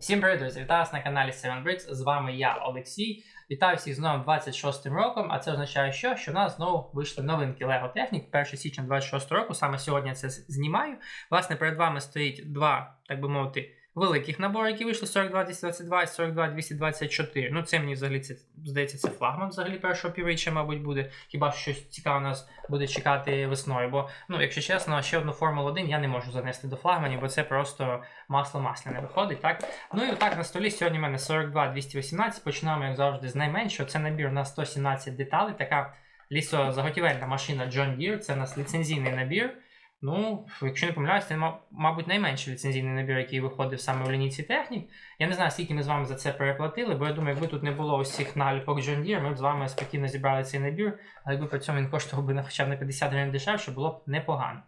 Всім привіт, друзі! Вітаю вас на каналі 7 Bricks. З вами я, Олексій. Вітаю всіх з новим 26 роком, а це означає, що, що в нас знову вийшли новинки Lego Technic 1 січня 26 року. Саме сьогодні я це знімаю. Власне, перед вами стоїть два, так би мовити, великих набори, які вийшли 42 222 і 42 224. Ну, це мені взагалі це здається, це флагман взагалі першого півріччя, мабуть, буде. Хіба що щось цікаве нас буде чекати весною. Бо, ну, якщо чесно, ще одну Формулу 1 я не можу занести до флагманів, бо це просто масло масляне виходить. так? Ну і отак на столі сьогодні в мене 42 218. Починаємо, як завжди, з найменшого. Це набір на 117 деталей. Така лісозаготівельна машина John Deere. Це у нас ліцензійний набір. Ну, якщо не помиляюсь, це, мабуть, найменший ліцензійний набір, який виходив саме в лінійці технік. Я не знаю, скільки ми з вами за це переплатили, бо я думаю, якби тут не було усіх наліпок John Deere, ми б з вами спокійно зібрали цей набір, але якби при цьому він коштував би хоча б на 50 гривень дешевше, було б непогано.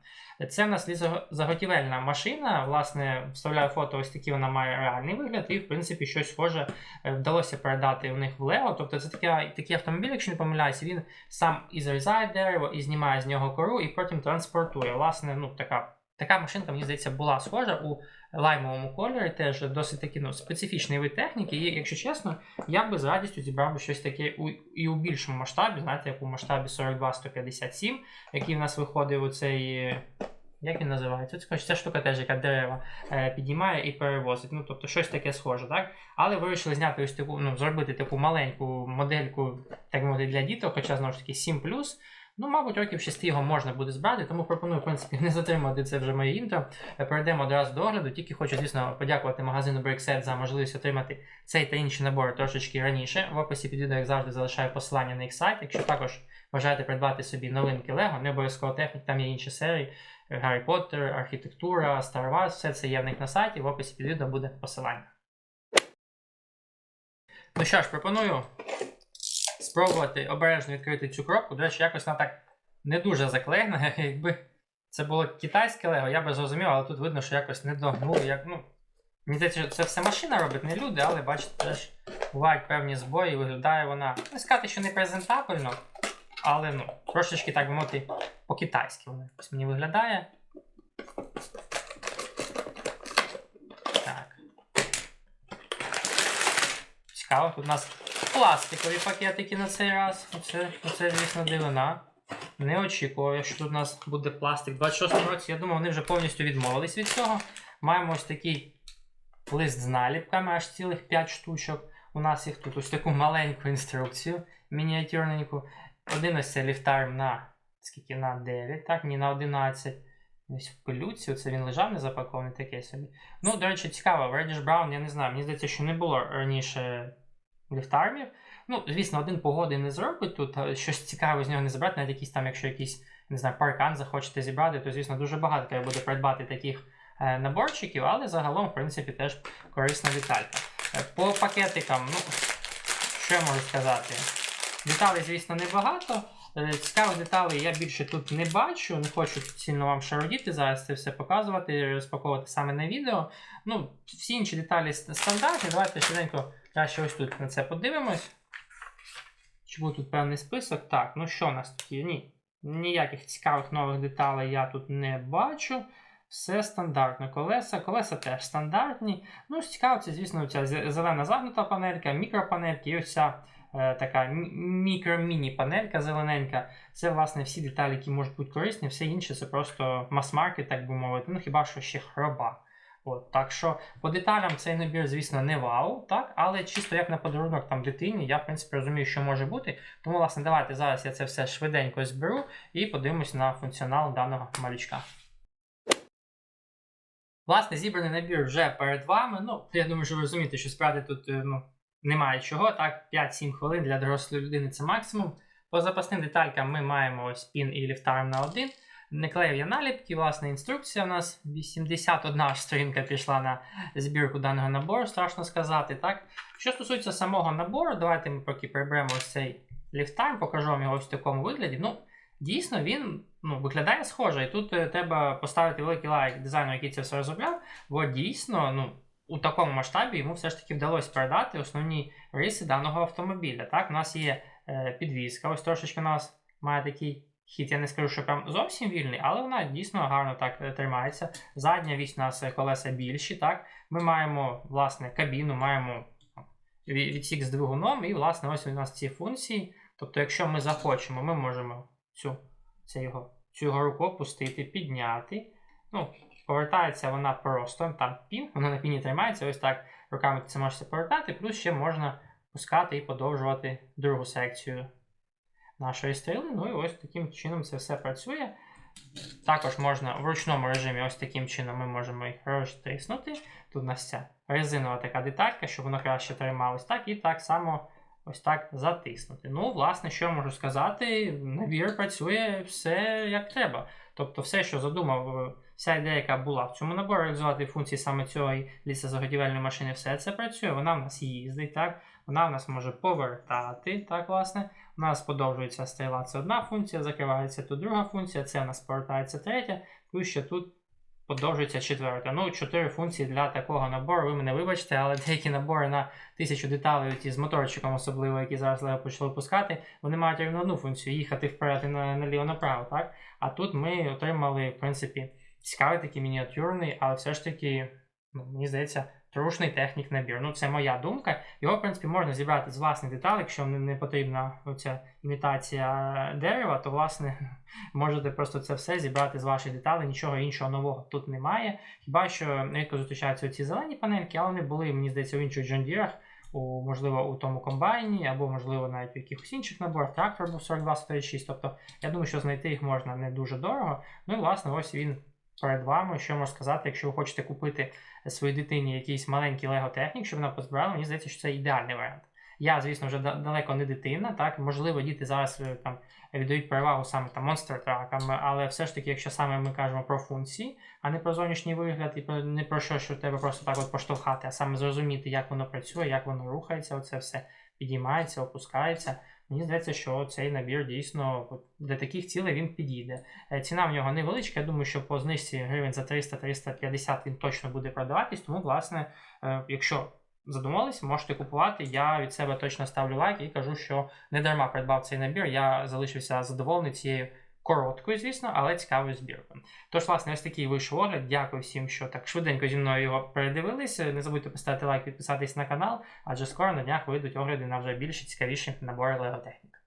Це в нас лісозаготівельна машина. Власне, вставляю фото, ось такі вона має реальний вигляд, і в принципі щось схоже е, вдалося передати у них в Lego. Тобто це такий, такий автомобіль, якщо не помиляюся, він сам і зрізає дерево, і знімає з нього кору, і потім транспортує. Власне, ну така. Така машинка, мені здається, була схожа у лаймовому кольорі, теж досить таки ну, специфічний вид техніки. І, якщо чесно, я би з радістю зібрав би щось таке у, і у більшому масштабі, знаєте, як у масштабі 42-157, який в нас виходив у цей. Як він називається? Це ця штука теж, яка дерева е, підіймає і перевозить. Ну, тобто щось таке схоже, так? Але вирішили зняти ось таку, ну, зробити таку маленьку модельку, так мовити, для діток, хоча знову ж таки 7 Ну, мабуть, років 6 його можна буде збирати, тому пропоную, в принципі, не затримувати це вже моє інтро. Е, Перейдемо одразу до огляду. Тільки хочу, звісно, подякувати магазину Breakset за можливість отримати цей та інші набори трошечки раніше. В описі під відео, як завжди, залишаю посилання на їх сайт. Якщо також бажаєте придбати собі новинки Lego, не обов'язково технік, там є інші серії. Гаррі Поттер, архітектура, Star Wars, все це є в них на сайті, в описі під відео буде посилання. Ну що ж, пропоную спробувати обережно відкрити цю коробку. До речі, якось вона так не дуже заклеєна. Якби це було китайське лего, я би зрозумів, але тут видно, що якось не догнули. Як, ну, мені здається, що це все машина робить, не люди, але бачите, теж бувають певні збої, виглядає вона. Не сказати, що не презентабельно, але ну, трошечки, так би мовити, по-китайськи вона якось мені виглядає. Так. Цікаво, тут у нас пластикові пакетики на цей раз. Оце, оце звісно, дивина. Не очікував, що тут у нас буде пластик. У 26-му році, я думав, вони вже повністю відмовились від цього. Маємо ось такий лист з наліпками, аж цілих 5 штучок. У нас їх тут ось таку маленьку інструкцію, мініатюрненьку. Один ось це ліфтарм на скільки на 9, так, ні на 11. Ось в пилюці, оце він лежав не запакований, таке собі. Ну, до речі, цікаво, в Reddish Brown, я не знаю, мені здається, що не було раніше ліфтармів. Ну, звісно, один погоди не зробить тут, щось цікаве з нього не забрати, навіть якийсь там, якщо якийсь, не знаю, паркан захочете зібрати, то, звісно, дуже багато треба буде придбати таких е, наборчиків, але загалом, в принципі, теж корисна деталька. Е, по пакетикам, ну, що я можу сказати? Деталей, звісно, небагато. Е, Цікавих деталей я більше тут не бачу, не хочу сильно вам шародіти зараз це все показувати, розпаковувати саме на відео. Ну, всі інші деталі стандартні. Давайте швиденько краще ось тут на це подивимось. Чи був тут певний список? Так, ну що у нас тут є? Ні. Ніяких цікавих нових деталей я тут не бачу. Все стандартно. Колеса. Колеса теж стандартні. Ну, цікаво, це, звісно, ця зелена загнута панелька, мікропанельки і ось ця така мі- мікро-міні-панелька зелененька. Це, власне, всі деталі, які можуть бути корисні, все інше це просто мас-маркет, так би мовити. Ну, хіба що ще хроба. От, так що по деталям цей набір, звісно, не вау, так, але чисто як на подарунок там дитині, я в принципі розумію, що може бути. Тому, власне, давайте зараз я це все швиденько зберу і подивимось на функціонал даного малючка. Власне, зібраний набір вже перед вами. Ну, я думаю, що ви розумієте, що справді тут е, ну, немає чого. Так, 5-7 хвилин для дорослої людини це максимум. По запасним деталькам ми маємо ось пін і ліфтарм на один. Не клеїв я наліпки, власне, інструкція у нас 81 сторінка пішла на збірку даного набору, страшно сказати. так. Що стосується самого набору, давайте ми поки приберемо ось цей ліфтарм, покажу вам його ось в такому вигляді. Ну, дійсно, він ну, виглядає схоже. І тут е, треба поставити великий лайк дизайну, який це все розробляв, бо дійсно, ну. У такому масштабі йому все ж таки вдалося передати основні риси даного автомобіля. Так, у нас є е, підвізка, ось трошечки у нас має такий хід я не скажу, що прям зовсім вільний, але вона дійсно гарно так е, тримається. Задня вісь у нас е, колеса більші, так. Ми маємо, власне, кабіну, маємо ві- відсік з двигуном, і, власне, ось у нас ці функції. Тобто, якщо ми захочемо, ми можемо цю, це його, цю його руку опустити, підняти. Ну, повертається вона просто, там пін, вона на піні тримається, ось так руками ти це можете повертати, плюс ще можна пускати і подовжувати другу секцію нашої стріли. Ну і ось таким чином це все працює. Також можна в ручному режимі, ось таким чином ми можемо їх розтиснути. Тут у нас ця резинова така деталька, щоб воно краще трималось так, і так само ось так затиснути. Ну, власне, що я можу сказати, набір працює все як треба. Тобто, все, що задумав, е, вся ідея, яка була в цьому наборі, реалізувати функції саме цієї лісозаготівельної машини, все це працює. Вона в нас їздить, так, вона в нас може повертати, так, власне. У нас подовжується стріла, це одна функція, закривається тут друга функція, це у нас повертається третя, плюс ще тут подовжується четверта. Ну, чотири функції для такого набору. Ви мене вибачте, але деякі набори на тисячу деталей, ті з моторчиком, особливо, які зараз лего почали пускати, вони мають рівно одну функцію їхати вперед і наліво направо, так? А тут ми отримали, в принципі, цікавий такий мініатюрний, але все ж таки, ну, мені здається, трушний технік набір. Ну, це моя думка. Його, в принципі, можна зібрати з власних деталей, якщо не, потрібна оця імітація дерева, то, власне, можете просто це все зібрати з ваших деталей, нічого іншого нового тут немає. Хіба що рідко зустрічаються ці зелені панельки, але вони були, мені здається, в інших Deere, у, можливо, у тому комбайні, або, можливо, навіть в якихось інших наборах. Трактор був 42-136. Тобто, я думаю, що знайти їх можна не дуже дорого. Ну і, власне, ось він перед вами. Що можу сказати, якщо ви хочете купити своїй дитині якийсь маленький Лего технік, щоб вона позбирала, мені здається, що це ідеальний варіант. Я, звісно, вже далеко не дитина, так можливо, діти зараз е, там віддають перевагу саме там монстр тракам, але все ж таки, якщо саме ми кажемо про функції, а не про зовнішній вигляд, і про не про що, що треба просто так от поштовхати, а саме зрозуміти, як воно працює, як воно рухається, оце все підіймається, опускається. Мені здається, що цей набір дійсно для таких цілей він підійде. Е, Ціна в нього невеличка. Я думаю, що по знижці гривень за 300-350 він точно буде продаватись. Тому, власне, е, якщо задумались, можете купувати. Я від себе точно ставлю лайк і кажу, що не дарма придбав цей набір. Я залишився задоволений цією короткою, звісно, але цікавою збіркою. Тож, власне, ось такий вийшов огляд. Дякую всім, що так швиденько зі мною його передивилися. Не забудьте поставити лайк, підписатись на канал, адже скоро на днях вийдуть огляди на вже більш цікавіші набори леготехнік. технік.